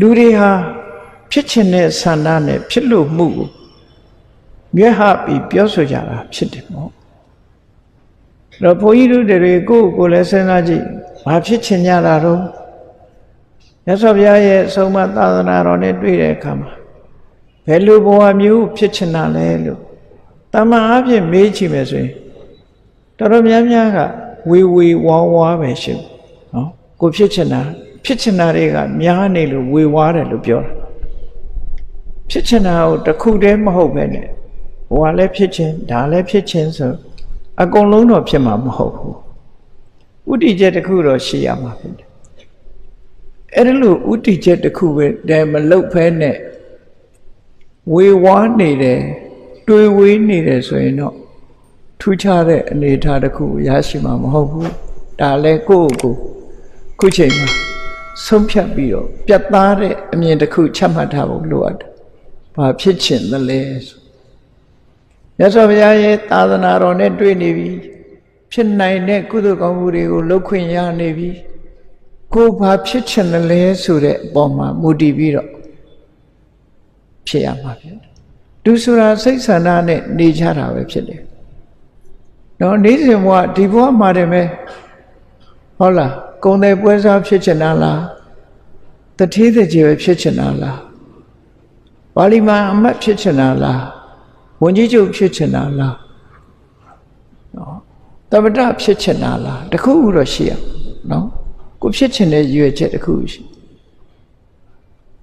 လူတွေဟာဖြစ်ချင်တဲ့ဆန္ဒနဲ့ဖြစ်လို့မှုကိုမြဲဟပြီးပြောဆိုကြတာဖြစ်တယ်ပေါ့အဲ့တော့ဘုန်းကြီးတို့တွေကိုယ့်ကိုယ်လည်းစဉ်းစားကြည့်ဘာဖြစ်ချင်ကြတာတော့မြတ်စွာဘုရားရဲ့အဆုံးအမသာသနာတော်နဲ့တွေ့တဲ့အခါမှာဘယ်လိုဘဝမျိုးဖြစ်ချင်တာလဲလို့တမန်အဖြစ်မေးချင်မယ်ဆိုရင်တော်တော်များများကဝေဝေဝါဝါပဲရှိဘူးနော်ကိုဖြစ်ချင်တာ ဖြစ်ချင်တာတွေကများနေလို့ဝေဝါတယ်လို့ပြောတာဖြစ်ချင်တာကိုတစ်ခုတည်းမဟုတ်ပဲနဲ့ဟိုကလည်းဖြစ်ချင်ဒါလည်းဖြစ်ချင်ဆိုအကုန်လုံးတော့ဖြစ်မှာမဟုတ်ဘူးဥတီချက်တစ်ခုတော့ရှိရမှာဖြစ်တယ်အဲ့ဒါလို့ဥတီချက်တစ်ခုပဲတည်းမလုတ်ဖဲနဲ့ဝေဝါးနေတယ်တွေးဝေးနေတယ်ဆိုရင်တော့ထူးခြားတဲ့အနေအထားတစ်ခုရရှိမှာမဟုတ်ဘူးဒါလည်းကိုယ့်ကိုယ်ခုချိန်မှာ ဆုံးဖြတ်ပြီးတော့ပြတ်သားတဲ့အမြင်တစ်ခုချမှတ်ထားဖို့လိုအပ်တယ်ဘာဖြစ်ချင်သလဲဆိုမြတ်စွာဘုရားရဲ့သာသနာတော်နဲ့တွေ့နေပြီဖြစ်နိုင်တဲ့ကုသိုလ်ကောင်းမှုတွေကိုလုပ်ခွင့်ရနေပြီကိုယ်ဘာဖြစ်ချင်သလဲဆိုတဲ့အပေါ်မှာမူတည်ပြီးတော့ဖြစ်ရမှာဖြစ်တယ်သူဆိုတာစိတ်ဆန္ဒနဲ့နေကြတာပဲဖြစ်တယ်နော်နေစဉ်ဘဝဒီဘဝမှာတည်းပဲဟုတ်လား ကုံတယ်ပွဲစားဖြစ်ချင်တာလားတတိတကြီးပဲဖြစ်ချင်တာလားပါဠိမာအမတ်ဖြစ်ချင်တာလားဝန်ကြီးချုပ်ဖြစ်ချင်တာလားနော်တပ္ပတဖြစ်ချင်တာလားတခုခုတော့ရှိရနော်ကိုဖြစ်ချင်တဲ့ရည်ရွယ်ချက်တခုရှိ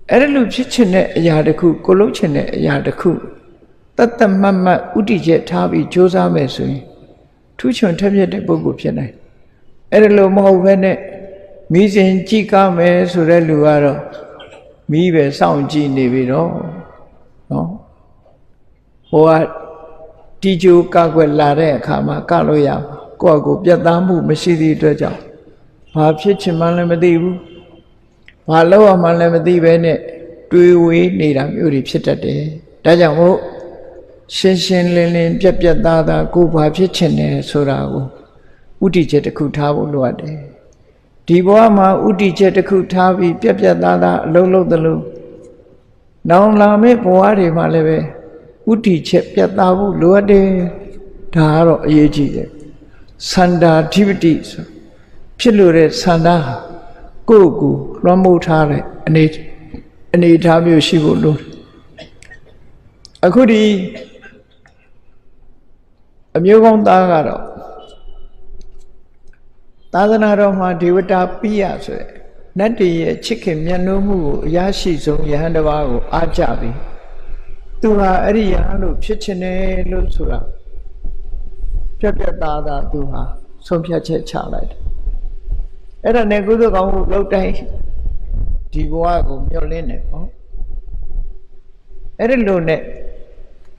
အဲ့ဒါလို့ဖြစ်ချင်တဲ့အရာတခုကိုလုံးချင်တဲ့အရာတခုတတ်တတ်မတ်မတ်ဥတီချက်ထားပြီးစ조사မယ်ဆိုရင်ထူးချွန်ထက်မြက်တဲ့ပုဂ္ဂိုလ်ဖြစ်နိုင်အဲ့ဒါလို့မဟုတ်ဘဲနဲ့ မိစဉ်ကြည့်ကားမယ်ဆိုတဲ့လူကတော့မိပဲစောင့်ကြည့်နေပြီတော့နော်ဟိုကတီဂျိုကကွယ်လာတဲ့အခါမှာကလို့ရမှာကိုယ့်အကိုပြတ်သားမှုမရှိသည့်အတွက်ကြောင့်ဘာဖြစ်ချင်မှလည်းမသိဘူးဘာလုပ်ရမှလည်းမသိပဲနဲ့တွေးဝေးနေတာမျိုးတွေဖြစ်တတ်တယ်ဒါကြောင့်မို့ရှင်းရှင်းလင်းလင်းပြက်ပြက်သားသားကိုယ်ဘာဖြစ်ချင်တယ်ဆိုတာကိုဥတီချက်တစ်ခုထားဖို့လိုအပ်တယ် ဒီဘဝမှာဥတီချက်တစ်ခုထားပြီးပြက်ပြက်သားသားအလုံးလုံးသလိုနောင်လာမယ့်ဘဝတွေမှာလည်းပဲဥတီချက်ပြတ်သားဖို့လိုအပ်တယ်ဒါကတော့အရေးကြီးတယ်စန္ဒာဓိပတိဆိုဖြစ်လို့တဲ့စန္ဒာဟာကိုယ့်ကိုယ်လွှမ်းမိုးထားတဲ့အနေအနေထားမျိုးရှိဖို့လိုတယ်အခုဒီအမျိုးကောင်းသားကတော့ သာသနာတော်မှာဒေဝတာပိယဆိုတဲ့နတ်တည်းရဲ့ချစ်ခင်မြတ်နိုးမှုကိုအရရှိဆုံးယဟန်တစ်ပါးကိုအားကြပြီးသူဟာအဲ့ဒီယဟန်လို့ဖြစ်ချင်တယ်လို့ဆိုတာပြက်ပြက်သားသားသူဟာဆုံးဖြတ်ချက်ချလိုက်တယ်အဲ့ဒါနဲ့ကုသိုလ်ကောင်းမှုလုပ်တိုင်းဒီဘဝကိုမျှော်လင့်နေပေါ့အဲ့ဒီလိုနဲ့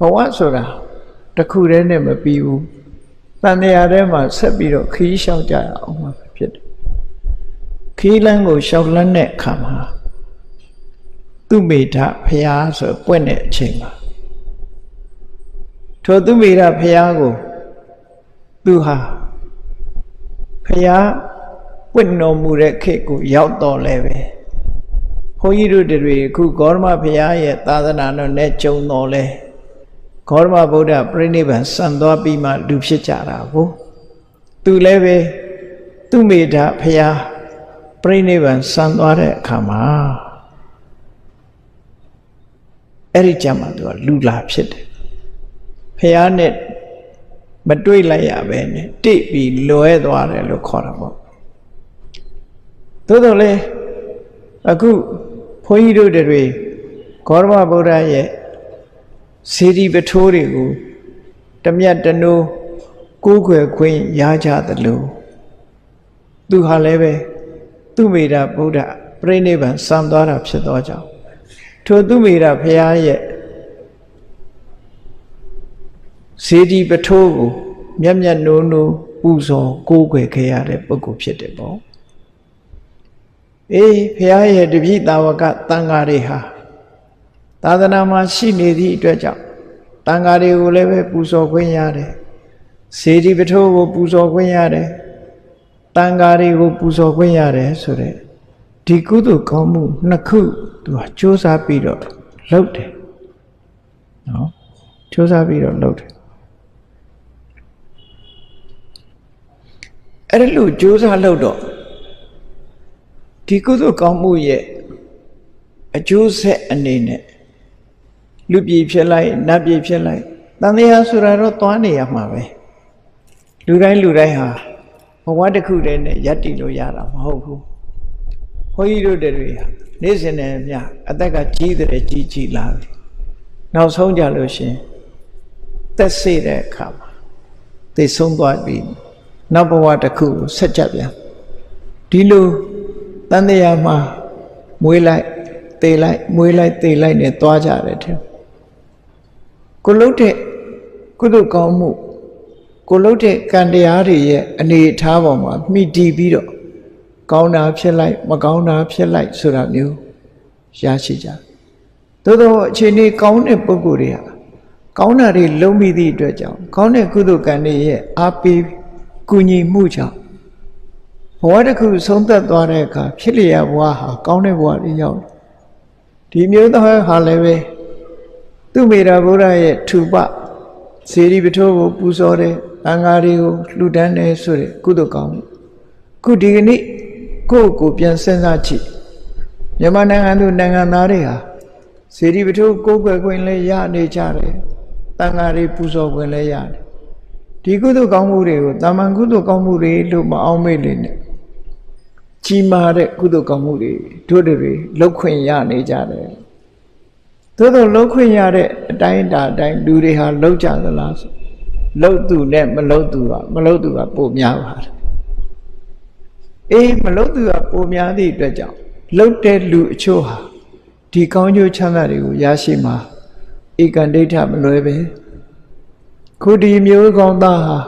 ဘဝဆိုတာတစ်ခုတည်းနဲ့မပြီးဘူး တန်တရားထဲမှာဆက်ပြီးတော့ခီးလျှောက်ကြရအောင်မှာဖြစ်တယ်ခီးလန်းကိုလျှောက်လန်းတဲ့အခါမှာသူမိထဖျားဆိုပွင့်တဲ့အချိန်မှာထိုသူမိထဖျားကိုသူဟာဖျားပွင့်တော်မူတဲ့ခေတ်ကိုရောက်တော့လဲပဲဘုန်းကြီးတို့တွေအခုဂေါရမဘုရားရဲ့သာသနာတော်နဲ့ကြုံတော်လဲ ဂေါရမဗုဒ္ဓပြိဋိဘံစံသွားပြီးမှလူဖြစ်ကြတာကိုသူလည်းပဲသူမိတာဘုရားပြိဋိဘံစံသွားတဲ့အခါမှာအဲ့ဒီကြမှာသူကလူလာဖြစ်တယ်ဘုရားနဲ့မတွေ့လိုက်ရပဲနဲ့တိတ်ပြီးလွဲသွားတယ်လို့ခေါ်တာပေါ့သို့တော်လေအခုဘုန်းကြီးတို့တွေဂေါရမဗုဒ္ဓရဲ့ စေတီပထိုးတွေကိုတမြတ်တနိုးကိုးခွယ်ခွင့်ရကြသလိုသူဟာလည်းပဲသူမိတာဗုဒ္ဓပြိဋိဘံစံသွားတာဖြစ်သောကြောင့်ထိုသူမိတာဘုရားရဲ့စေတီပထိုးကိုမြတ်မြတ်နိုးနိုးပူဇော်ကိုးခွယ်ခဲ့ရတဲ့ပုဂ္ဂိုလ်ဖြစ်တယ်ပေါ့အေးဘုရားရဲ့တပည့်တာဝကတန်ဃာတွေဟာ သာသနာမှာရှိနေသည့်အတွက်ကြောင့်တန်ဃာတွေကိုလည်းပဲပူဇော်ခွင့်ရတယ်စေတီပထိုးကိုပူဇော်ခွင့်ရတယ်တန်ဃာတွေကိုပူဇော်ခွင့်ရတယ်ဆိုတဲ့ ဒီကုသိုလ်ကောင်းမှုနှစ်ခုသူကစ조사ပြီးတော့လုပ်တယ်နော်စ조사ပြီးတော့လုပ်တယ်အဲ့ဒါလို့စ조사လုပ်တော့ဒီကုသိုလ်ကောင်းမှုရဲ့အကျိုးဆက်အနေနဲ့ လူပြည်ဖြစ်လိုက်နတ်ပြည်ဖြစ်လိုက်တန်တရားဆိုတာတော့သွားနေရမှာပဲလူတိုင်းလူတိုင်းဟာဘဝတစ်ခုတည်းနဲ့ယက်တည်လို့ရတာမဟုတ်ဘူးဘုန်းကြီးတို့တွေဟာနေ့စဉ်နဲ့မြအသက်ကကြီးတဲ့ကြီးကြီးလာပြီနောက်ဆုံးကြလို့ရှင်သက်စေတဲ့အခါမှာသိဆုံးသွားပြီနောက်ဘဝတစ်ခုကိုဆက်ကြပြန်ဒီလိုတန်တရားမှာမွေးလိုက်တေးလိုက်မွေးလိုက်တေးလိုက်နဲ့သွားကြတယ်တဲ့ ကိုလုတ်တဲ့ကုသကောင်းမှုကိုလုတ်တဲ့ကံတရားတွေရဲ့အနေအထားပေါ်မှာမိတီးပြီးတော့ကောင်းတာဖြစ်လိုက်မကောင်းတာဖြစ်လိုက်ဆိုတာမျိုးရရှိကြသို့သောအခြေအနေကောင်းတဲ့ပုဂ္ဂိုလ်တွေဟာကောင်းတာတွေလုံးမိသည့်အတွက်ကြောင့်ကောင်းတဲ့ကုသကံတွေရဲ့အားပေးကူညီမှုကြောင့်ဘဝတစ်ခုဆုံးသက်သွားတဲ့အခါဖြစ်လျက်ဘဝဟာကောင်းတဲ့ဘဝတွေရောက်တယ်ဒီမျိုးသားဟာလည်းပဲ သူမေရာဘုရားရဲ့ထူပစေရီပထိုးကိုပူဇော်တယ်အင်္ဂါတွေကိုလှူဒန်းတယ်ဆိုတဲ့ကုသကောင်းမှုခုဒီကနေ့ကိုယ့်ကိုယ်ပြန်စဉ်းစားကြည့်မြန်မာနိုင်ငံသူနိုင်ငံသားတွေဟာစေရီပထိုးကိုယ်ွယ်ခွင့်လည်းရနေကြတယ်တန်ဃာတွေပူဇော်ခွင့်လည်းရတယ်ဒီကုသကောင်းမှုတွေကိုတာမန်ကုသကောင်းမှုတွေလို့မအောင်မေ့လေနဲ့ကြီးမားတဲ့ကုသကောင်းမှုတွေတို့တွေလောက်ခွင့်ရနေကြတယ် သို့သောလောက်ခွင့်ရတဲ့အတိုင်းအတာအတိုင်းလူတွေဟာလောက်ကြသလားဆိုလောက်သူနဲ့မလောက်သူကမလောက်သူကပိုများပါတယ်အေးမလောက်သူကပိုများသည့်အတွက်ကြောင့်လောက်တဲ့လူအချို့ဟာဒီကောင်းကျိုးချမ်းသာတွေကိုရရှိမှာဧကန္ဒိဋ္ဌမလွယ်ပဲခုဒီမျိုးကောင်းသားဟာ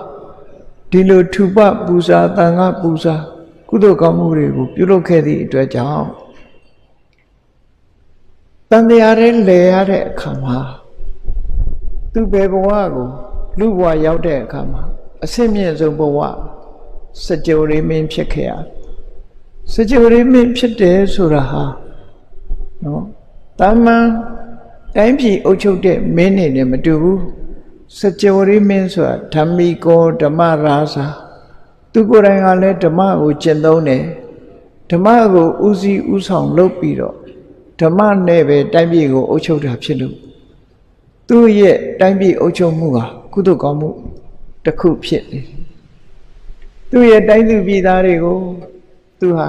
ဒီလိုထူပပူဇာတန်ခါပူဇာကုသိုလ်ကောင်းမှုတွေကိုပြုလုပ်ခဲ့သည့်အတွက်ကြောင့် တန်တရားရဲလဲရတဲ့အခါမှာသူဘယ်ဘဝကိုလူဘဝရောက်တဲ့အခါမှာအဆင့်မြင့်ဆုံးဘဝစကြဝဠာမင်းဖြစ်ခဲ့ရစကြဝဠာမင်းဖြစ်တယ်ဆိုတာဟာနော်တာမန်တိုင်းပြည်အုပ်ချုပ်တဲ့မင်းနေနဲ့မတူဘူးစကြဝဠာမင်းဆိုတာဓမ္မိကောဓမ္မရာဇာသူကိုယ်တိုင်ကလည်းဓမ္မကိုကျင့်သုံးတယ်ဓမ္မကိုဥစည်းဥဆောင်လုပ်ပြီးတော့ ဓမ္မနဲ့ပဲတိုင်းပြည်ကိုအုပ်ချုပ်တာဖြစ်လို့သူ့ရဲ့တိုင်းပြည်အုပ်ချုပ်မှုဟာကုသိုလ်ကောင်းမှုတစ်ခုဖြစ်နေသူ့ရဲ့တိုင်းသူပြည်သားတွေကိုသူဟာ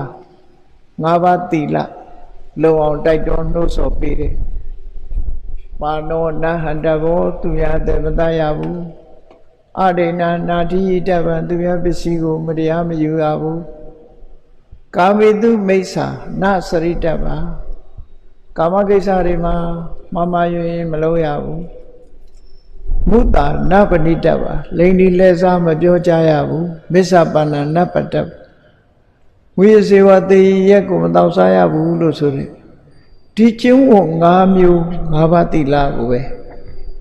ငါးပါးသီလလုံအောင်တိုက်တွန်းနှိုးဆော်ပေးတယ်ပါနောနဟန္တဘောသူရတဲ့မတရဘူးအရိဏနာတိတဗံသူရပစ္စည်းကိုမတရားမယူရဘူးကာမေတုမိစ္ဆာနစရိတဗံ ကာမကိစ္စတွေမှာမမယွင်မလုပ်ရဘူးမုတာနပဏိတဗံလိန်ဒီလဲစားမပြောကြရဘူးမစ္ဆပါဏနပတ္တဝိဇေဝတေရက်ကိုမတော့စားရဘူးလို့ဆိုတယ်ဒီကျင့်ဝတ်၅မျိုး၅ပါးတိလာကိုပဲ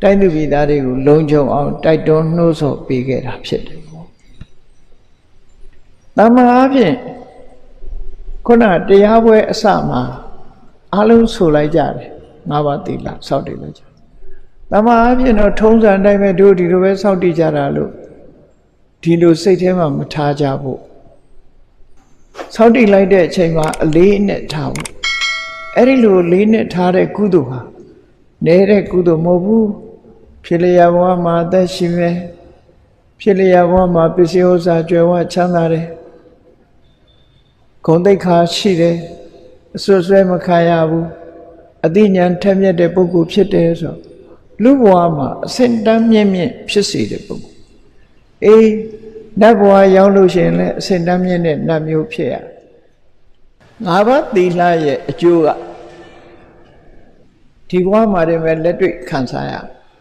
တိုင်းသူပြည်သားတွေကိုလုံခြုံအောင်တိုက်တွန်းနှိုးဆော်ပေးခဲ့တာဖြစ်တယ်ပေါ့။တမန်အားဖြင့်ခုနတရားပွဲအစမှာ အလုံးဆိုလိုက်ကြတယ်၅ပါးတိလာစောင့်တည်လိုက်ကြ။တမန်အားဖြင့်တော့ထုံးစံတိုင်းပဲတို့ဒီလိုပဲစောင့်တည်ကြတာလို့ဒီလိုစိတ်ထဲမှာမထားကြဖို့စောင့်တည်လိုက်တဲ့အချိန်မှာအလေးနဲ့ထားဖို့အဲ့ဒီလိုလေးနဲ့ထားတဲ့ကုသိုလ်ဟာနေတဲ့ကုသိုလ်မဟုတ်ဘူးဖြစ်လျာဘဝမှာအသက်ရှင်မယ်ဖြစ်လျာဘဝမှာပစ္စည်းဥစ္စာကြွယ်ဝချမ်းသာတယ်ဂုဏ်သိက္ခာရှိတယ် အဆွဆွဲမခံရဘူးအသိဉာဏ်ထက်မြက်တဲ့ပုဂ္ဂိုလ်ဖြစ်တယ်ဆိုလူဘဝမှာအစင်တန်းမြင့်မြင့်ဖြစ်စေတဲ့ပုဂ္ဂိုလ်အေးနတ်ဘဝရောက်လို့ရှိရင်လည်းအစင်တန်းမြင့်တဲ့နတ်မျိုးဖြစ်ရငါးပါးသီလရဲ့အကျိုးကဒီဘဝမှာတည်းပဲလက်တွေ့ခံစားရ